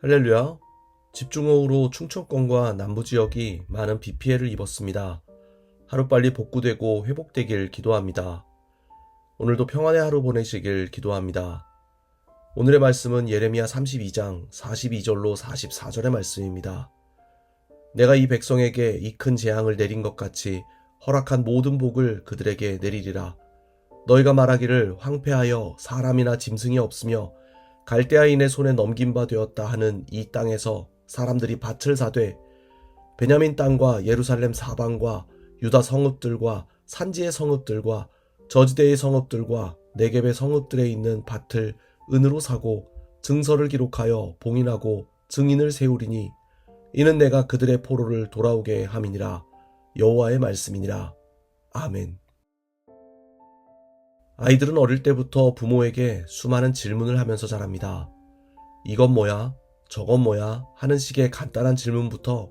할렐루야. 집중호우로 충청권과 남부 지역이 많은 비 피해를 입었습니다. 하루빨리 복구되고 회복되길 기도합니다. 오늘도 평안의 하루 보내시길 기도합니다. 오늘의 말씀은 예레미야 32장 42절로 44절의 말씀입니다. 내가 이 백성에게 이 큰 재앙을 내린 것 같이 허락한 모든 복을 그들에게 내리리라. 너희가 말하기를 황폐하여 사람이나 짐승이 없으며 갈대아인의 손에 넘긴 바 되었다 하는 이 땅에서 사람들이 밭을 사되 베냐민 땅과 예루살렘 사방과 유다 성읍들과 산지의 성읍들과 저지대의 성읍들과 네겝의 성읍들에 있는 밭을 은으로 사고 증서를 기록하여 봉인하고 증인을 세우리니 이는 내가 그들의 포로를 돌아오게 함이니라 여호와의 말씀이니라 아멘. 아이들은 어릴 때부터 부모에게 수많은 질문을 하면서 자랍니다. 이건 뭐야? 저건 뭐야? 하는 식의 간단한 질문부터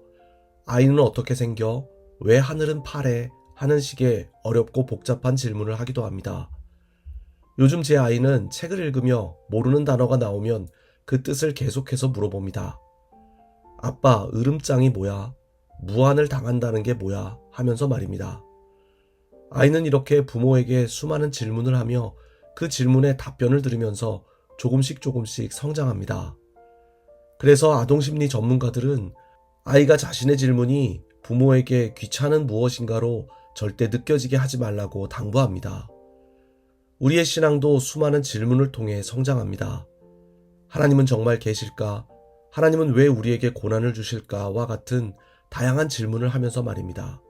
아이는 어떻게 생겨? 왜 하늘은 파래? 하는 식의 어렵고 복잡한 질문을 하기도 합니다. 요즘 제 아이는 책을 읽으며 모르는 단어가 나오면 그 뜻을 계속해서 물어봅니다. 아빠, 으름장이 뭐야? 무한을 당한다는 게 뭐야? 하면서 말입니다. 아이는 이렇게 부모에게 수많은 질문을 하며 그 질문에 답변을 들으면서 조금씩 조금씩 성장합니다. 그래서 아동심리 전문가들은 아이가 자신의 질문이 부모에게 귀찮은 무엇인가로 절대 느껴지게 하지 말라고 당부합니다. 우리의 신앙도 수많은 질문을 통해 성장합니다. 하나님은 정말 계실까? 하나님은 왜 우리에게 고난을 주실까?와 같은 다양한 질문을 하면서 말입니다.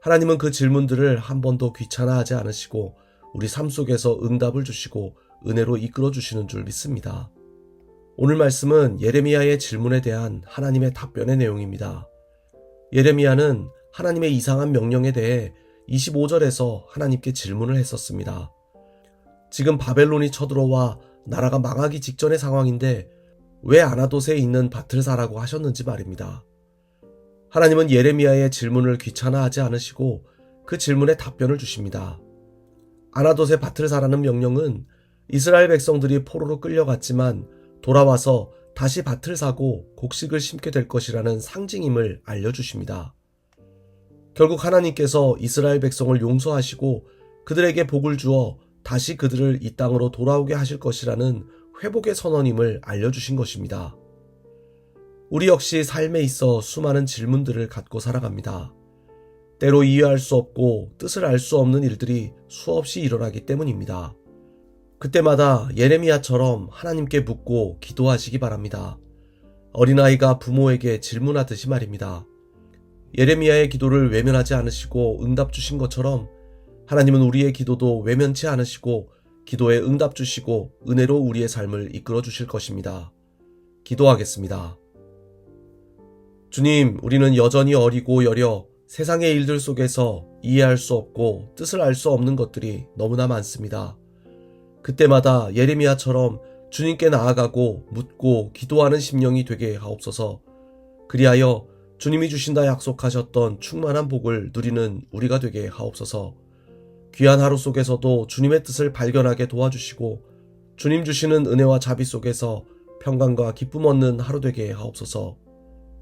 하나님은 그 질문들을 한 번도 귀찮아하지 않으시고 우리 삶 속에서 응답을 주시고 은혜로 이끌어 주시는 줄 믿습니다. 오늘 말씀은 예레미야의 질문에 대한 하나님의 답변의 내용입니다. 예레미야는 하나님의 이상한 명령에 대해 25절에서 하나님께 질문을 했었습니다. 지금 바벨론이 쳐들어와 나라가 망하기 직전의 상황인데 왜 아나돗에 있는 밭을 사라고 하셨는지 말입니다. 하나님은 예레미야의 질문을 귀찮아하지 않으시고 그 질문에 답변을 주십니다. 아나돗의 밭을 사라는 명령은 이스라엘 백성들이 포로로 끌려갔지만 돌아와서 다시 밭을 사고 곡식을 심게 될 것이라는 상징임을 알려주십니다. 결국 하나님께서 이스라엘 백성을 용서하시고 그들에게 복을 주어 다시 그들을 이 땅으로 돌아오게 하실 것이라는 회복의 선언임을 알려주신 것입니다. 우리 역시 삶에 있어 수많은 질문들을 갖고 살아갑니다. 때로 이해할 수 없고 뜻을 알 수 없는 일들이 수없이 일어나기 때문입니다. 그때마다 예레미야처럼 하나님께 묻고 기도하시기 바랍니다. 어린아이가 부모에게 질문하듯이 말입니다. 예레미야의 기도를 외면하지 않으시고 응답 주신 것처럼 하나님은 우리의 기도도 외면치 않으시고 기도에 응답 주시고 은혜로 우리의 삶을 이끌어 주실 것입니다. 기도하겠습니다. 주님, 우리는 여전히 어리고 여려 세상의 일들 속에서 이해할 수 없고 뜻을 알 수 없는 것들이 너무나 많습니다. 그때마다 예레미야처럼 주님께 나아가고 묻고 기도하는 심령이 되게 하옵소서. 그리하여 주님이 주신다 약속하셨던 충만한 복을 누리는 우리가 되게 하옵소서. 귀한 하루 속에서도 주님의 뜻을 발견하게 도와주시고 주님 주시는 은혜와 자비 속에서 평강과 기쁨 얻는 하루 되게 하옵소서.